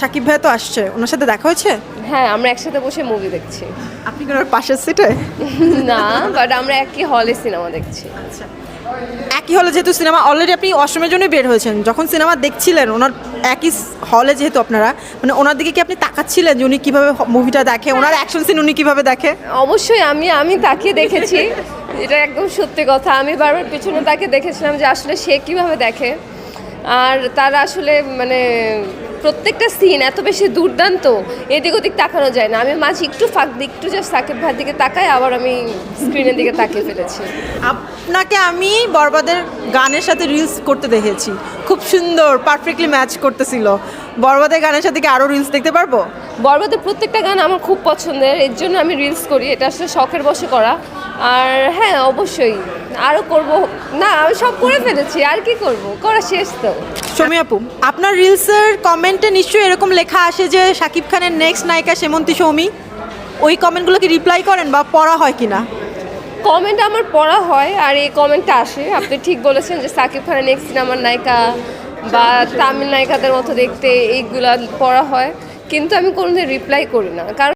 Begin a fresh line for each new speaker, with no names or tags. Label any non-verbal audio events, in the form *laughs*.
সাকিব ভাই তো আসছে। ওনার সাথে দেখা হয়েছে?
হ্যাঁ আমরা একসাথে বসে মুভি দেখছি।
আপনি কি ওনার পাশের সিটে *laughs*
না বাট আমরা একই হলে সিনেমা দেখছি। আচ্ছা।
একই হলে যেহেতু সিনেমা অলরেডি আপনি অষ্টমের জন্য বের হয়েছেন যখন সিনেমা দেখছিলেন ওনার একই হলে যেহেতু আপনারা মানে ওনার দিকে কি আপনি তাকাচ্ছিলেন যে উনি কীভাবে মুভিটা দেখে? ওনার অ্যাকশন সিন উনি কীভাবে দেখে?
অবশ্যই আমি আমি তাকে দেখেছি। এটা একদম সত্যি কথা। আমি বারবার পিছনে তাকে দেখেছিলাম যে আসলে সে কীভাবে দেখে। আর তার আসলে মানে প্রত্যেকটা সিন এত বেশি দুর্দান্ত এদিক ওদিক তাকানো যায় না। আমি মাঝে একটু ফাঁক একটু জাস্ট সাকিব ভাইয়ের দিকে তাকাই আবার আমি স্ক্রিনের দিকে তাকিয়ে ফেলেছি।
আপনাকে আমি বরবাদের গানের সাথে রিলস করতে দেখেছি। খুব সুন্দর পারফেক্টলি ম্যাচ করতেছিল। বরবাদের গানের সাথে কি আরও রিলস দেখতে পারব?
বরবাদের প্রত্যেকটা গান আমার খুব পছন্দের এর জন্য আমি রিলস করি। এটা আসলে শখের বসে করা। আর হ্যাঁ অবশ্যই। আরও করব। না আমি সব করে ফেলেছি আর কি করব? করা শেষ তো।
সমি আপু আপনার রিলসের কমেন্টে নিশ্চয়ই এরকম লেখা আসে যে শাকিব খানের নেক্সট নায়িকা সেমন্তী সৌমি ওই কমেন্টগুলো কি রিপ্লাই করেন বা পড়া হয় কি না
কমেন্ট আমার পড়া হয় আর এই কমেন্টটা আসে। আপনি ঠিক বলেছেন যে সাকিব খানের নেক্সট সিনেমার নায়িকা বা তামিল নায়িকাদের মতো দেখতে এইগুলা পড়া হয়। কিন্তু আমি কোনোদিন রিপ্লাই করি না। কারণ